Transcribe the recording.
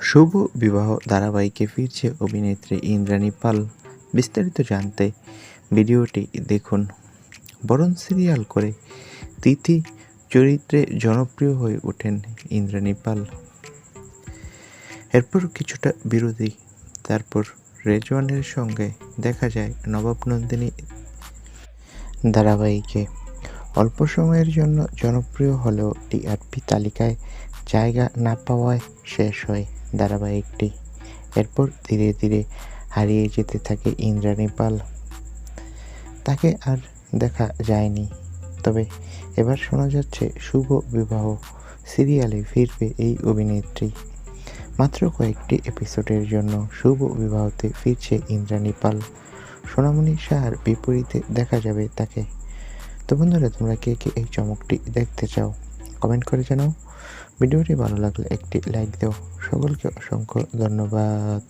শুভ বিবাহ ধারাবাহিকে ফিরছে অভিনেত্রী ইন্দ্রাণী পাল। বিস্তারিত জানতে ভিডিওটি দেখুন। বরণ সিরিয়াল করে তিথি চরিত্রে জনপ্রিয় হয়ে ওঠেন ইন্দ্রাণী পাল। এরপর কিছুটা বিরোধী তারপর রেজওয়ানের সঙ্গে দেখা যায় নবাব নন্দিনী। ধারাবাহিকে অল্প সময়ের জন্য জনপ্রিয় হলেও টিআরপি তালিকায় জায়গা না পাওয়ায় শেষ হয়। ধারাবাহিকটি। এরপর ধীরে ধীরে হারিয়ে যেতে থাকে ইন্দ্রাণী পাল তাকে আর দেখা যায়নি। তবে এবার শোনা যাচ্ছে শুভ বিবাহ সিরিয়ালে ফিরবে এই অভিনেত্রী। মাত্র কয়েকটি এপিসোডের জন্য শুভ বিবাহতে ফিরছে ইন্দ্রাণী পাল সোনামণি শাহর বিপরীতে দেখা যাবে তাকে। তো বন্ধুরা, তোমরা কে কে এই চমকটি দেখতে চাও? কমেন্ট করে জানাও। ভিডিওটি ভালো লাগলে একটি লাইক দেওয়া সকলকে অসংখ্য ধন্যবাদ।